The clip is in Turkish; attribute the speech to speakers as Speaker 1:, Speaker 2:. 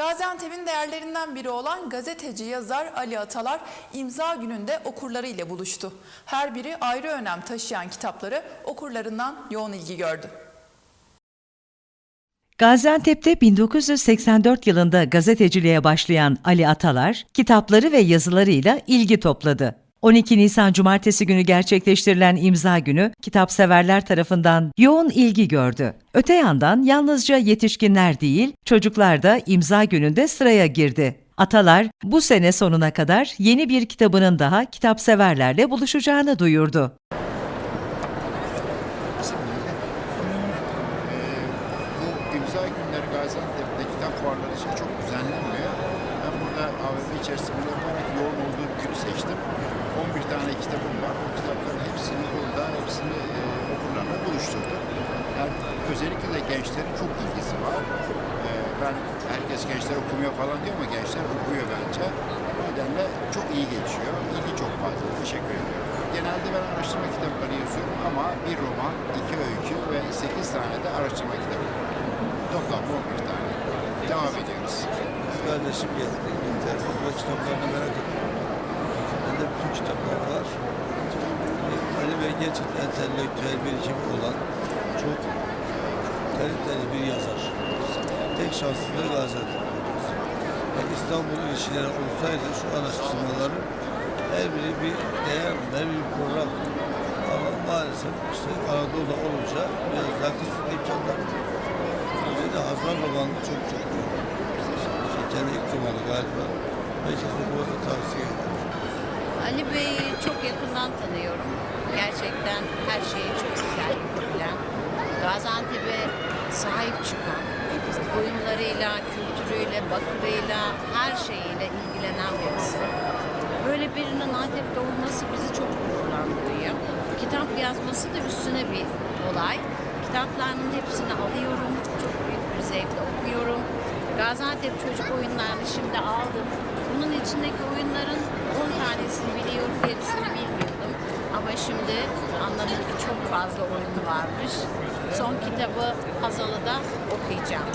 Speaker 1: Gaziantep'in değerlerinden biri olan gazeteci yazar Ali Atalar imza gününde okurlarıyla buluştu. Her biri ayrı önem taşıyan kitapları okurlarından yoğun ilgi gördü.
Speaker 2: Gaziantep'te 1984 yılında gazeteciliğe başlayan Ali Atalar, kitapları ve yazılarıyla ilgi topladı. 12 Nisan Cumartesi günü gerçekleştirilen imza günü kitapseverler tarafından yoğun ilgi gördü. Öte yandan yalnızca yetişkinler değil, çocuklar da imza gününde sıraya girdi. Atalar bu sene sonuna kadar yeni bir kitabının daha kitapseverlerle buluşacağını duyurdu.
Speaker 3: bu imza günleri Gaziantep'te kitap fuarları için çok düzenlenmiyor. Ben burada AVM içerisinde yaparak yoğun olduğu günü seçtim. 11 tane kitabım var. Bu kitapların hepsini burada, hepsini e, okurlarla buluşturdum. Yani özellikle de gençlerin çok ilgisi var. E, ben herkes gençler okumuyor falan diyor ama gençler okuyor bence. O nedenle çok iyi geçiyor. İlgi çok fazla. Teşekkür ediyorum. Genelde ben araştırma kitapları yazıyorum ama bir roman, iki öykü ve 8 tane de araştırma kitabı. Toplam 11 tane. Devam ediyoruz.
Speaker 4: Kardeşim geldi. İnternetle kitaplarını merak ettim. Bende bütün kitaplar var. Ali Bey gerçekten entelektüel birikimi olan çok kaliteli bir yazar. Tek şanslı Gaziantep. Yani İstanbul ilişkileri olsaydı şu araştırmaların her biri bir değer, her bir program. Ama maalesef işte Anadolu'da olunca biraz daha kısıtlı imkanlar. Özellikle Hazar Baban'ı çok çok kendi ilk romanı galiba. Herkes okuması tavsiye ederim.
Speaker 5: Ali Bey'i çok yakından tanıyorum. Gerçekten her şeyi çok güzel yapabilen, Gaziantep'e sahip çıkan, oyunlarıyla, kültürüyle, bakırıyla, her şeyiyle ilgilenen birisi. Böyle birinin Antep'te olması bizi çok gururlandırıyor. Kitap yazması da üstüne bir olay. Kitaplarının hepsini alıyorum, çok büyük bir zevkle okuyorum. Gaziantep çocuk oyunlarını şimdi aldım. Bunun içindeki oyunların 10 tanesini biliyorum, gerisini bilmiyordum. Ama şimdi anladım ki çok fazla oyunu varmış. Son kitabı Hazal'ı da okuyacağım.